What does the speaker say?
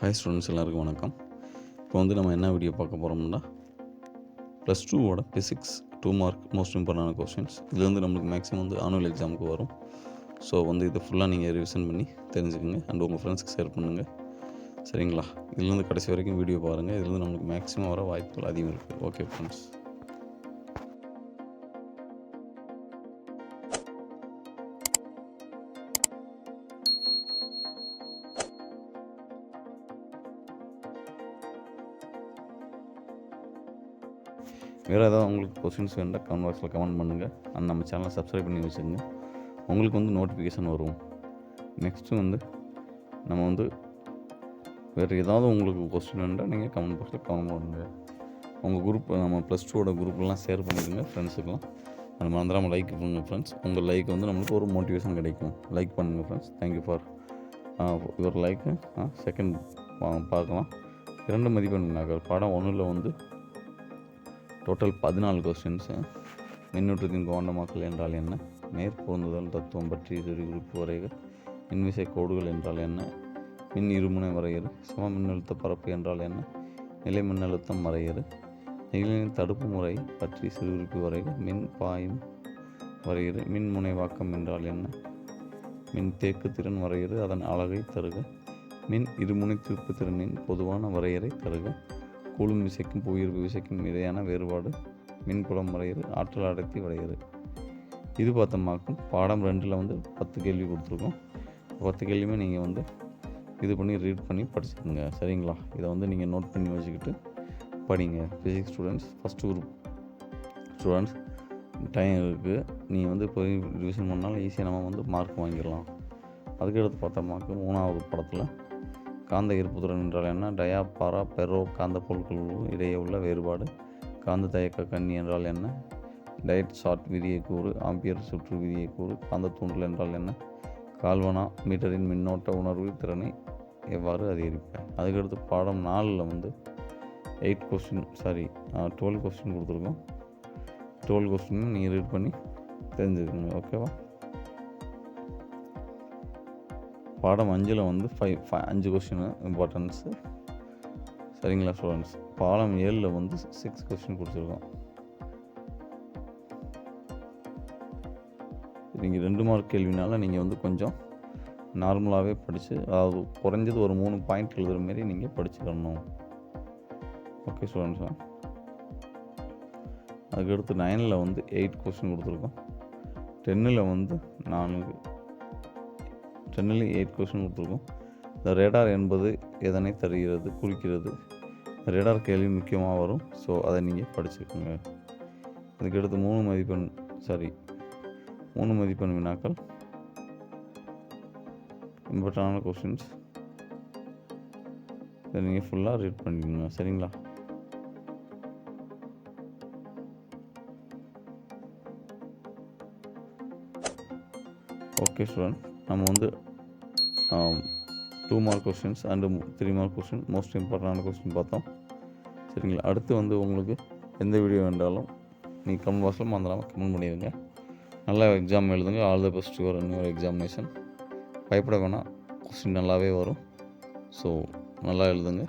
Hi students எல்லாருக்கும் வணக்கம். இப்போ வந்து நம்ம என்ன வீடியோ பார்க்க போகிறோம்னா ப்ளஸ் டூவோட ஃபிசிக்ஸ் டூ மார்க் மோஸ்ட் இம்பார்ட்டண்டான கொஸ்டின்ஸ் இதுலேருந்து நம்மளுக்கு மேக்ஸிமம் வந்து ஆனுவல் எக்ஸாமுக்கு வரும். ஸோ வந்து இதை ஃபுல்லாக நீங்கள் ரிவிஷன் பண்ணி தெரிஞ்சுக்கோங்க. அண்ட் உங்கள் ஃப்ரெண்ட்ஸ்க்கு ஷேர் பண்ணுங்கள் சரிங்களா? இதுலேருந்து கடைசி வரைக்கும் வீடியோ பாருங்கள் இதுலேருந்து நம்மளுக்கு மேக்ஸிமம் வர வாய்ப்புகள் அதிகம் இருக்குது ஓகே ஃப்ரெண்ட்ஸ் வேறு ஏதாவது உங்களுக்கு கொஸ்டின்ஸ் வேண்டாம் கமெண்ட் பாக்ஸில் கமெண்ட் பண்ணுங்கள் அந்த நம்ம சேனலை சப்ஸ்கிரைப் பண்ணி வச்சுருங்க உங்களுக்கு வந்து நோட்டிஃபிகேஷன் வரும். நெக்ஸ்ட்டு வந்து நம்ம வந்து வேறு ஏதாவது உங்களுக்கு கொஸ்டின் வேண்டால் நீங்கள் கமெண்ட் பாக்ஸில் கமெண்ட் பண்ணுங்கள் உங்கள் குரூப் நம்ம ப்ளஸ் டூவோட குரூப்லாம் ஷேர் பண்ணிக்கோங்க ஃப்ரெண்ட்ஸுக்கெலாம் அது மறந்துடாமல் லைக் பண்ணுங்கள் ஃப்ரெண்ட்ஸ் உங்கள் லைக் வந்து நம்மளுக்கு ஒரு மோட்டிவேஷன் கிடைக்கும். லைக் பண்ணுங்கள் friends thank you for your like second பார்க்கலாம். இரண்டு மதிப்பெண் நகர் பாடம் ஒன்றில் வந்து டோட்டல் பதினாலு கொஸ்டின்ஸு மின்னூற்றத்தின் கோண்டமாக்கல் என்றால் என்ன? மேற்பொருந்துதல் தத்துவம் பற்றி சிறு குறிப்பு வரைக. மின்விசை கோடுகள் என்றால் என்ன? மின் இருமுனை வரையறு. சம மின்னழுத்த பரப்பு என்றால் என்ன? நிலை மின்னழுத்தம் வரையறு. நிகழ்வின் தடுப்பு முறை பற்றி சிறு குறிப்பு வரைக. மின் பாயும் வரையறு. மின் முனைவாக்கம் என்றால் என்ன? மின் தேக்கு திறன் வரையறு. அதன் அழகை தருக. மின் இருமுனை திருப்பு திறனின் பொதுவான வரையறை தருக. கூலும் விசைக்கும் புவியீர்ப்பு விசைக்கும் இடையான வேறுபாடு மின்புலம் வரையறு ஆற்றல் அடர்த்தி வரையறு. இது பார்த்தோம்னாக்கும் பாடம் ரெண்டில் வந்து பத்து கேள்வி கொடுத்துருக்கோம். பத்து கேள்வியுமே நீங்கள் வந்து இது பண்ணி ரீட் பண்ணி படிச்சுக்கோங்க. சரிங்களா? இதை வந்து நீங்கள் நோட் பண்ணி வச்சுக்கிட்டு படிங்க. Physics students first group students time இருக்குது நீங்கள் வந்து போய் ரிவிஷன் பண்ணாலும் ஈஸியாக நம்ம வந்து மார்க் வாங்கிடலாம். அதுக்கடுத்து பார்த்தோம்னாக்க மூணாவது படத்தில் காந்த ஈர்ப்புத்திறன் என்றால் என்ன? டயா பாரா பெரோ காந்த பொருட்களுக்கு இடையே உள்ள வேறுபாடு. காந்த தயக்க கண்ணி என்றால் என்ன? டயட் ஷார்ட் விதியை கூறு ஆம்பியர் சுற்று விதியை கூறு காந்த தூண்டல் என்றால் என்ன? கால்வனா மீட்டரின் மின்னோட்ட உணர்வு திறனை எவ்வாறு அதிகரிப்பேன் அதுக்கடுத்து பாடம் நாலில் வந்து eight question sorry twelve question கொடுத்துருக்கோம். டுவெல் கொஸ்டின் நீங்கள் ரீட் பண்ணி தெரிஞ்சுக்கணும் ஓகேவா பாடம் அஞ்சில் வந்து ஃபைவ் ஃபை அஞ்சு கொஸ்டின் இம்பார்ட்டன்ஸு சரிங்களா ஸ்டூடெண்ட்ஸ் பாடம் ஏழில் வந்து சிக்ஸ் கொஸ்டின் கொடுத்துருக்கோம். நீங்கள் ரெண்டு மார்க் கேள்வினால நீங்கள் வந்து கொஞ்சம் நார்மலாகவே படித்து அதாவது குறைஞ்சது ஒரு மூணு பாயிண்ட் எழுதுகிற மாரி நீங்கள் படிச்சுக்கணும். ஓகே ஸ்டூடெண்ட்ஸா அதுக்கடுத்து நைனில் வந்து எயிட் கொஸ்டின் கொடுத்துருக்கோம். டென்னில் வந்து நான்கு. டென்னில் எயிட் கொஸ்டின் கொடுத்துருக்கோம். இந்த ரேடார் என்பது எதனை தருகிறது குறிக்கிறது? ரேடார் கேள்வி முக்கியமாக வரும். ஸோ அதை நீங்கள் படிச்சுக்கோங்க. அதுக்கடுத்து மூணு மதிப்பெண் சாரி மூணு மதிப்பெண் வினாக்கள். இம்பார்ட்டண்டான கொஸ்டின்ஸ் இதை நீங்கள் ஃபுல்லாக ரீட் பண்ணிக்கோங்க. சரிங்களா? ஓகே ஸ்டூடெண்ட் நம்ம வந்து two mark questions and three mark question most இம்பார்ட்டண்டான கொஸ்டின் பார்த்தோம். சரிங்களா? அடுத்து வந்து உங்களுக்கு எந்த வீடியோ வேண்டாலும் நீங்கள் கமெண்ட் பாக்ஸில் மறந்துடாமல் கமெண்ட் பண்ணிடுங்க. நல்லா எக்ஸாம் எழுதுங்க. ஆல் த பெஸ்ட் ஒரு நியூ எக்ஸாமினேஷன் பயப்பட வேணாம். கொஸ்டின் நல்லாவே வரும். ஸோ நல்லா எழுதுங்க.